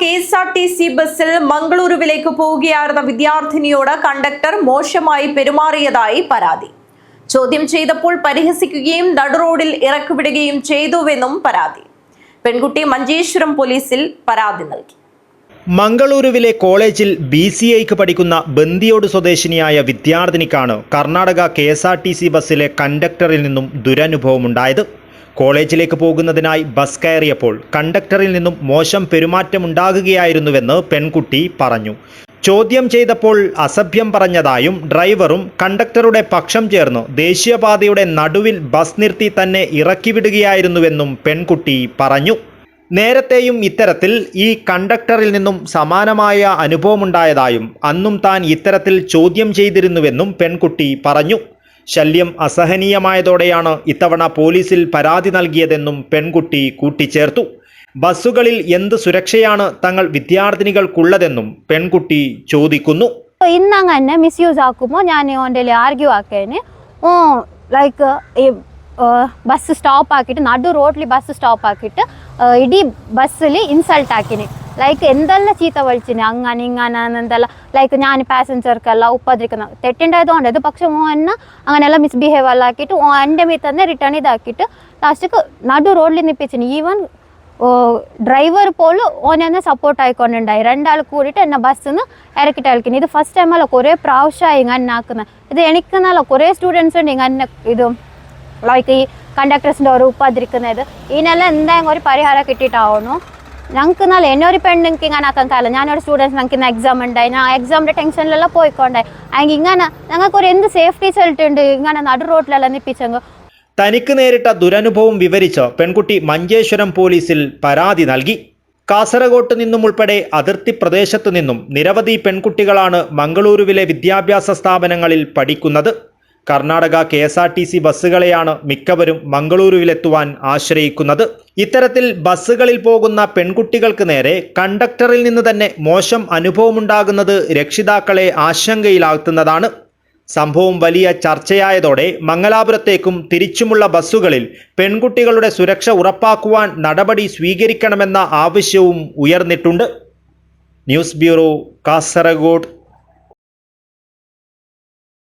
K S R T C ബസ്സിൽ മംഗളൂരുവിലേക്ക് പോവുകയായിരുന്ന വിദ്യാർത്ഥിനിയോട് കണ്ടക്ടർ മോശമായി പെരുമാറിയതായി പരാതി. ചോദ്യം ചെയ്തപ്പോൾ പരിഹസിക്കുകയും നടുറോഡിൽ ഇറക്കിവിടുകയും ചെയ്തുവെന്നും പരാതി. പെൺകുട്ടി മഞ്ചേശ്വരം പോലീസിൽ പരാതി നൽകി. മംഗളൂരുവിലെ കോളേജിൽ ബി സി ഐക്ക് പഠിക്കുന്ന ബന്ദിയോട് സ്വദേശിനിയായ വിദ്യാർത്ഥിനിക്കാണ് Karnataka K S R T C ബസ്സിലെ കണ്ടക്ടറിൽ നിന്നും ദുരനുഭവമുണ്ടായത്. കോളേജിലേക്ക് പോകുന്നതിനായി ബസ് കയറിയപ്പോൾ കണ്ടക്ടറിൽ നിന്നും മോശം പെരുമാറ്റമുണ്ടാകുകയായിരുന്നുവെന്ന് പെൺകുട്ടി പറഞ്ഞു. ചോദ്യം ചെയ്തപ്പോൾ അസഭ്യം പറഞ്ഞതായും ഡ്രൈവറും കണ്ടക്ടറുടെ പക്ഷം ചേർന്ന് ദേശീയപാതയുടെ നടുവിൽ ബസ് നിർത്തി തന്നെ ഇറക്കിവിടുകയായിരുന്നുവെന്നും പെൺകുട്ടി പറഞ്ഞു. നേരത്തെയും ഇത്തരത്തിൽ ഈ കണ്ടക്ടറിൽ നിന്നും സമാനമായ അനുഭവമുണ്ടായതായും അന്നും താൻ ഇത്തരത്തിൽ ചോദ്യം ചെയ്തിരുന്നുവെന്നും പെൺകുട്ടി പറഞ്ഞു. ശല്യം അസഹനീയമായതോടെയാണ് ഇത്തവണ പോലീസിൽ പരാതി നൽകിയതെന്നും പെൺകുട്ടി കൂട്ടിച്ചേർത്തു. ബസ്സുകളിൽ എന്ത് സുരക്ഷയാണ് തങ്ങൾ വിദ്യാർത്ഥിനികൾക്കുള്ളതെന്നും പെൺകുട്ടി ചോദിക്കുന്നു. ഇന്നങ്ങനെ മിസ് മിസ്യൂസ് ആക്കുമ്പോൾ ഞാൻ ഓന്റെ ആർഗ്യൂ ആക്കേന്. ഓ ലൈക്ക് ഈ ബസ് സ്റ്റോപ്പ് ആക്കിയിട്ട് നടു റോഡിൽ ബസ് സ്റ്റോപ്പ് ആക്കിയിട്ട് ഇടി ബസ്സിൽ ഇൻസൾട്ട് ആക്കിന്. ലൈക്ക് എന്തെല്ലാം ചീത്ത വലിച്ചിന്? അങ്ങനെ ഇങ്ങനെ എന്തെല്ലാം? ലൈക്ക് ഞാൻ പാസഞ്ചർക്കെല്ലാം ഉപദ്രിക്കുന്ന തെറ്റുണ്ടായതുകൊണ്ട്. ഇത് പക്ഷെ ഓ എന്നെ അങ്ങനെയെല്ലാം മിസ്ബിഹേവ് എല്ലാം ആക്കിയിട്ട് ഓ എന്റെ മീ തന്നെ റിട്ടേൺ ഇതാക്കിയിട്ട് ലാസ്റ്റ് നടു റോഡിൽ നിപ്പിച്ചിന്. ഈവൻ ഡ്രൈവർ പോലും ഓൻ എന്നെ സപ്പോർട്ട് ആയിക്കൊണ്ടുണ്ടായി. രണ്ടാൾ കൂടിയിട്ട് എന്നെ ബസ്സിൽ നിന്ന് ഇറക്കിട്ട് ഇറക്കിന് ഇത് ഫസ്റ്റ് ടൈമല്ല കുറേ പ്രാവശ്യമായി ഇങ്ങനെ ആക്കുന്നത് ഇത് എനിക്കെന്നല്ല കുറേ സ്റ്റുഡൻസ് ഉണ്ട് ഇങ്ങനെ ഇത് ലൈക്ക് ഈ കണ്ടക്ടേഴ്സിന്റെ ഓരോ ഉപ്പാതിരിക്കുന്നത് ഇതിനെല്ലാം എന്തായാലും ഒരു പരിഹാരം കിട്ടിയിട്ടാവണോ ഞങ്ങൾക്ക് നല്ല എന്നെ ഒരു പെണ്ണുങ്ങൾക്ക് ഇങ്ങനെ ആക്കാൻ കാലം. ഞാനൊരു സ്റ്റുഡൻസ് ഞങ്ങൾക്ക് ഇന്ന് എക്സാം ഉണ്ടായി ഞാൻ എക്സാമിന്റെ ടെൻഷനിലെല്ലാം പോയിക്കൊണ്ടായി അല്ലെങ്കിൽ ഇങ്ങനെ ഞങ്ങൾക്ക് ഒരു എന്ത് സേഫ്റ്റി ഉണ്ട് ഇങ്ങനെ നടു റോഡിലെല്ലാം നിപ്പിച്ചെങ്കിൽ തനിക്ക് നേരിട്ട ദുരനുഭവം വിവരിച്ച് പെൺകുട്ടി മഞ്ചേശ്വരം പോലീസിൽ പരാതി നൽകി. കാസർഗോട്ട് നിന്നും ഉൾപ്പെടെ അതിർത്തി പ്രദേശത്തു നിന്നും നിരവധി പെൺകുട്ടികളാണ് മംഗളൂരുവിലെ വിദ്യാഭ്യാസ സ്ഥാപനങ്ങളിൽ പഠിക്കുന്നത്. Karnataka K S R T C ബസ്സുകളെയാണ് മിക്കവരും മംഗളൂരുവിലെത്തുവാൻ ആശ്രയിക്കുന്നത്. ഇത്തരത്തിൽ ബസ്സുകളിൽ പോകുന്ന പെൺകുട്ടികൾക്ക് നേരെ കണ്ടക്ടറിൽ നിന്ന് തന്നെ മോശം അനുഭവമുണ്ടാകുന്നത് രക്ഷിതാക്കളെ ആശങ്കയിലാക്കുന്നതാണ് സംഭവം വലിയ ചർച്ചയായതോടെ മംഗലാപുരത്തേക്കും തിരിച്ചുമുള്ള ബസ്സുകളിൽ പെൺകുട്ടികളുടെ സുരക്ഷ ഉറപ്പാക്കുവാൻ നടപടി സ്വീകരിക്കണമെന്ന ആവശ്യവും ഉയർന്നിട്ടുണ്ട്. News bureau Kasaragod.